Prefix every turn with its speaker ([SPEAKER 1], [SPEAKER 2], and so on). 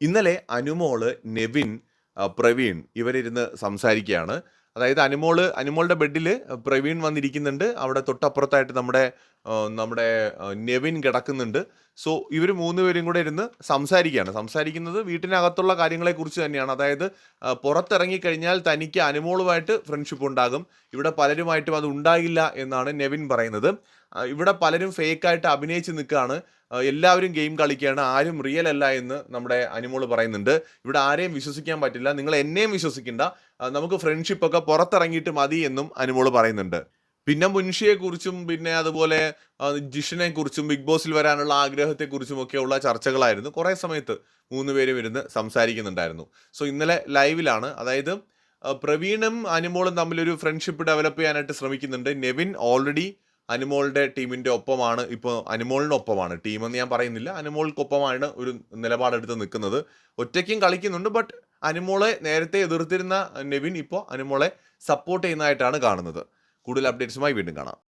[SPEAKER 1] ഇന്നലെ അനുമോൾ, നെവിൻ, പ്രവീൺ ഇവരിരുന്ന് സംസാരിക്കുകയാണ്. അതായത് അനുമോൾ അനുമോളുടെ ബെഡിൽ പ്രവീൺ വന്നിരിക്കുന്നുണ്ട്. അവിടെ തൊട്ടപ്പുറത്തായിട്ട് നമ്മുടെ നമ്മുടെ നെവിൻ കിടക്കുന്നുണ്ട്. സോ ഇവർ മൂന്ന് പേരും കൂടെ ഇരുന്ന് സംസാരിക്കുകയാണ്. സംസാരിക്കുന്നത് വീട്ടിനകത്തുള്ള കാര്യങ്ങളെക്കുറിച്ച് തന്നെയാണ്. അതായത് പുറത്തിറങ്ങിക്കഴിഞ്ഞാൽ പുറത്തിറങ്ങി കഴിഞ്ഞാൽ തനിക്ക് അനുമോളുമായിട്ട് ഫ്രണ്ട്ഷിപ്പ് ഉണ്ടാകും. ഇവിടെ പലരുമായിട്ടും അത് ഉണ്ടായില്ല എന്നാണ് നെവിൻ പറയുന്നത്. ഇവിടെ പലരും ഫേക്കായിട്ട് അഭിനയിച്ച് നിൽക്കുകയാണ് എല്ലാവരും ഗെയിം കളിക്കുകയാണ്. ആരും റിയൽ അല്ല എന്ന് നമ്മുടെ അനുമോൾ പറയുന്നുണ്ട്. ഇവിടെ ആരെയും വിശ്വസിക്കാൻ പറ്റില്ല. നിങ്ങൾ എന്നെയും വിശ്വസിക്കേണ്ട നമുക്ക് ഫ്രണ്ട്ഷിപ്പൊക്കെ പുറത്തിറങ്ങിയിട്ട് മതി എന്നും അനുമോൾ പറയുന്നുണ്ട്. പിന്നെ മുൻഷിയെ കുറിച്ചും പിന്നെ അതുപോലെ ജിഷിനെ കുറിച്ചും ബിഗ് ബോസിൽ വരാനുള്ള ആഗ്രഹത്തെ ആഗ്രഹത്തെക്കുറിച്ചും ഒക്കെയുള്ള ചർച്ചകളായിരുന്നു കുറേ സമയത്ത് മൂന്ന് പേരും ഇരുന്ന് സംസാരിക്കുന്നുണ്ടായിരുന്നു. സോ ഇന്നലെ ലൈവിലാണ് അതായത് പ്രവീണും അനുമോളും തമ്മിലൊരു ഫ്രണ്ട്ഷിപ്പ് ഡെവലപ്പ് ചെയ്യാനായിട്ട് ശ്രമിക്കുന്നുണ്ട്. നെവിൻ ഓൾറെഡി അനുമോളുടെ ടീമിന്റെ ഒപ്പമാണ്. ഇപ്പോൾ അനുമോളിനൊപ്പമാണ്. ടീമെന്ന് ഞാൻ പറയുന്നില്ല. അനുമോൾക്കൊപ്പമാണ് ഒരു നിലപാടെടുത്ത് നിൽക്കുന്നത് ഒറ്റയ്ക്കും കളിക്കുന്നുണ്ട്. ബട്ട് അനുമോളെ നേരത്തെ എതിർത്തിരുന്ന നെവിൻ ഇപ്പോൾ അനുമോളെ സപ്പോർട്ട് ചെയ്യുന്നതായിട്ടാണ് കാണുന്നത്. കൂടുതൽ അപ്ഡേറ്റ്സുമായി വീണ്ടും കാണാം.